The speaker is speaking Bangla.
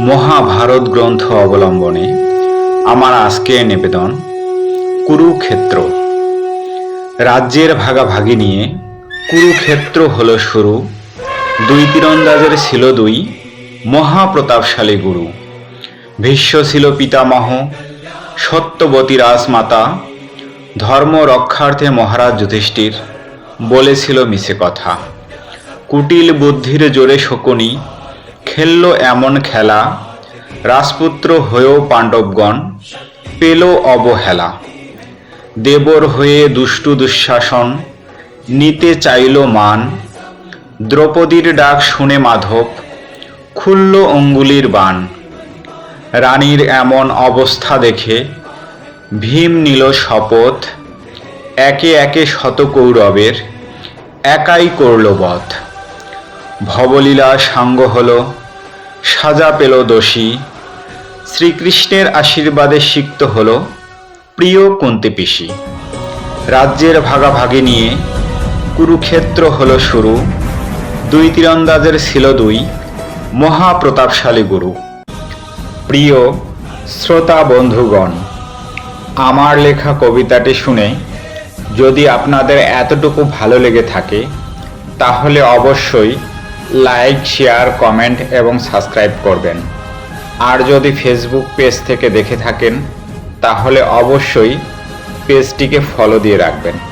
মহাভারত গ্রন্থ অবলম্বনে আমার আজকের নিবেদন কুরুক্ষেত্র। রাজ্যের ভাগাভাগি নিয়ে কুরুক্ষেত্র হল শুরু। দুই তীরন্দাজের ছিল দুই মহাপ্রতাপশালী গুরু। ভীষ্ম ছিল পিতামহ, সত্যবতী রাজমাতা ধর্ম রক্ষার্থে মহারাজ যুধিষ্ঠির বলেছিল মিছে কথা। কুটিল বুদ্ধির জোরে শকুনি খেললো এমন খেলা। রাজপুত্র হয়েও পাণ্ডবগণ পেল অবহেলা। দেবর হয়ে দুষ্টু দুঃশাসন, নিতে চাইল মান। দ্রৌপদীর ডাক শুনে মাধব খুলল অঙ্গুলির বাণ। রানীর এমন অবস্থা দেখে ভীম নিল শপথ, একে একে শত কৌরবের একাই করল বধ। ভবলীলা সাঙ্গ হল, সাজা পেল দোষী, শ্রীকৃষ্ণের আশীর্বাদে সিক্ত হল প্রিয় কুন্তি পিসি। রাজ্যের ভাগাভাগি নিয়ে কুরুক্ষেত্র হলো শুরু, দুই তীরন্দাজের ছিল দুই, মহাপ্রতাপশালী গুরু। প্রিয় শ্রোতা বন্ধুগণ, আমার লেখা কবিতাটি শুনে যদি আপনাদের এতটুকু ভালো লেগে থাকে, তাহলে অবশ্যই লাইক, শেয়ার, কমেন্ট এবং সাবস্ক্রাইব করবেন। আর যদি ফেসবুক পেজ থেকে দেখে থাকেন, তাহলে অবশ্যই পেজটিকে ফলো দিয়ে রাখবেন।